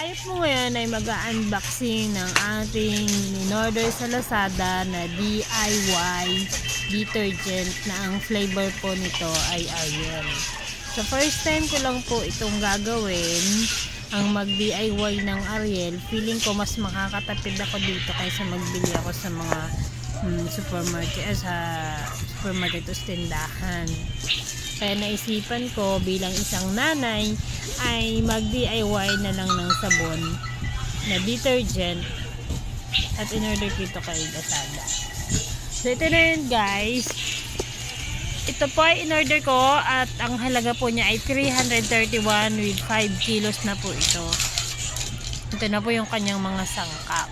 Tayo po ngayon ay mag-unboxing ng ating in-order sa Lazada na DIY detergent na ang flavor po nito ay Ariel. So first time ko lang po itong gagawin ang mag-DIY ng Ariel. Feeling ko mas makakatapid ako dito kaysa magbili ako sa mga mm, supermarket eh, sa supermarket o tindahan. Kaya naisipan ko bilang isang nanay ay mag-DIY na lang ng sabon na detergent at in-order ko kay Lazada. So ito na yun guys. Ito po ay in-order ko at ang halaga po niya ay 331 with 5 kilos na po ito. Ito na po yung kanyang mga sangkap.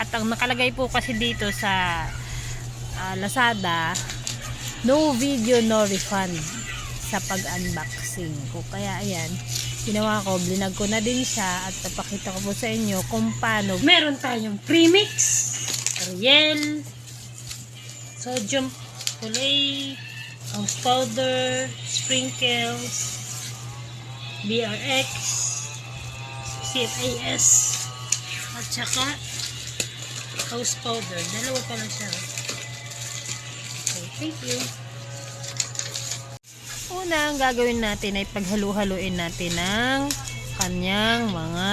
At ang nakalagay po kasi dito sa ah, Lazada, no video, no refund sa pag-unboxing ko. Kaya ayan, ginawa ko, blinag ko na din siya at napakita ko po sa inyo kung paano. Meron tayong premix, Ariel, sodium kulay, house powder, sprinkles, BRX, CFAS, at saka house powder. Dalawa pa lang siya. Thank you. Una, ang gagawin natin ay paghalu-haluin natin ng kanyang mga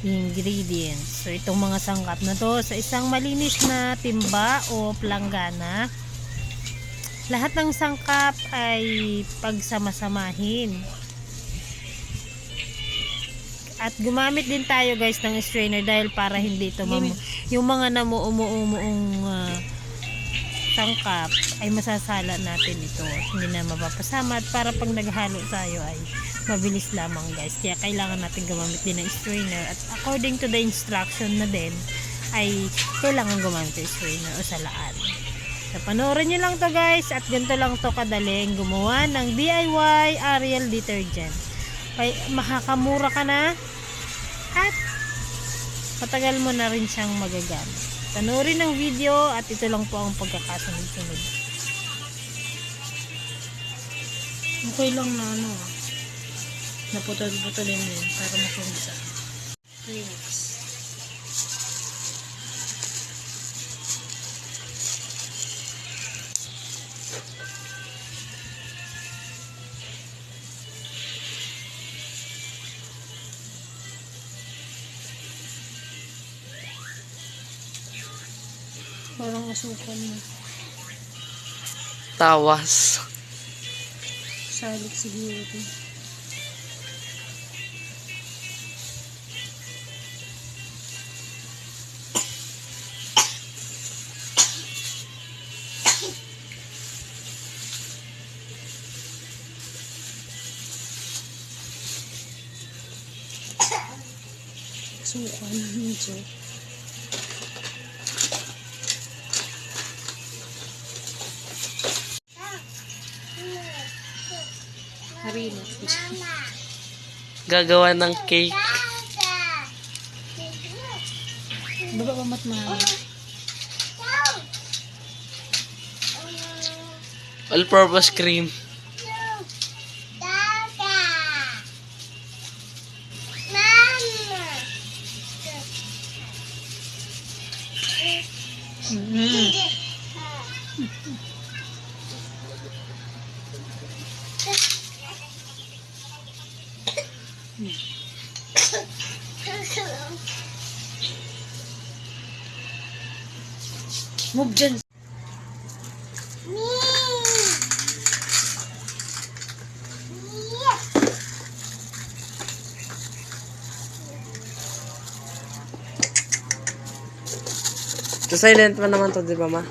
ingredients. So, itong mga sangkap na to sa isang malinis na timba o planggana. Lahat ng sangkap ay pagsama-samahin. At gumamit din tayo guys ng strainer dahil para hindi ito yung mga namuumuumuong uh, sangkap ay masasala natin ito. Hindi na mapapasama at para pag naghalo tayo ay mabilis lamang guys. Kaya kailangan natin gumamit din ng strainer at according to the instruction na din ay kailangan gumamit ng strainer o salaan. So, panoorin nyo lang to guys at ganito lang to kadaling gumawa ng DIY Ariel detergent. Kay, makakamura ka na at matagal mo na rin siyang magagamit. Panoorin ang video at ito lang po ang pagkakasunod-sunod. Okay lang na ano. Naputol-putulin mo yun para makumisa. Remix. Parang asukal mo. Tawas. Salik siguro ito. Suka na medyo. Harilit. Gagawa ng cake. Baba ba matmahal? All-purpose cream. Mm. Move dyan. So, silent pa naman to, di ba, ma?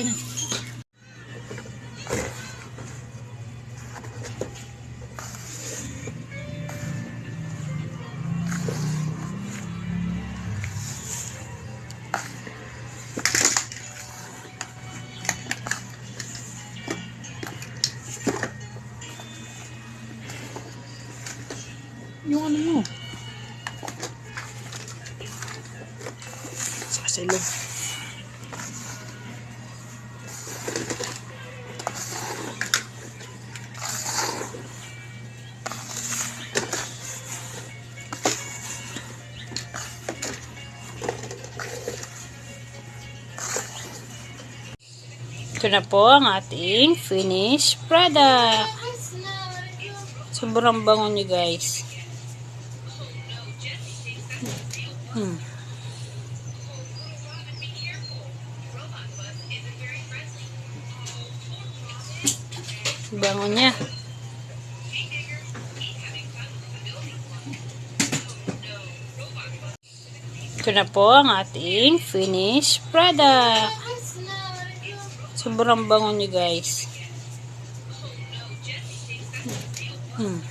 Okay na. Yung ano mo? Sa silog. Ito na po ang ating finished product. Sobrang bango niya guys. Hmm. Bango niya. Ito na po ang ating finished product. Sobrang bango niya guys. Hmm.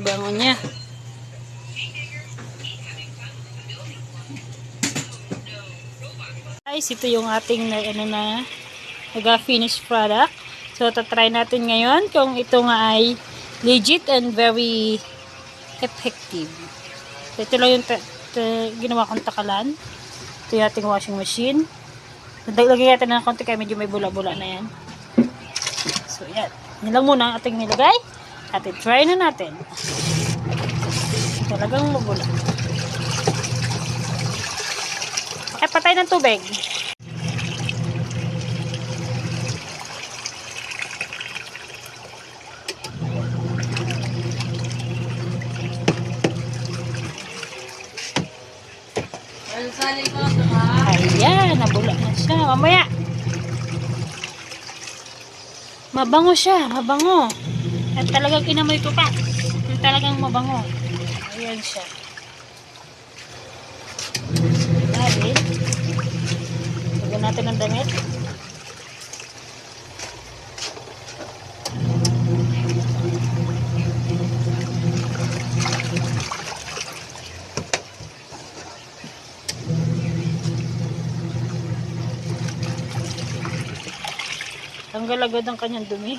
Bango niya. Guys, ito yung ating na, ano na nag-finish product. So, tatry natin ngayon kung ito nga ay legit and very effective. So, ito lang yung ginawa kong takalan. Ito yung ating washing machine. Lagyan natin ng konti kaya medyo may bula-bula na yan. So, yan. Yan lang muna ang ating nilagay. At i-try na natin. Talagang mabula. Ay, patay ng tubig. Ayan, nabula na siya. Mamaya. Mabango siya, mabango. At talagang inamoy ko pa. Talagang mabango. Ayan siya. Dahil, lagyan natin ng damit. Tanggal agad ang kanyang dumi.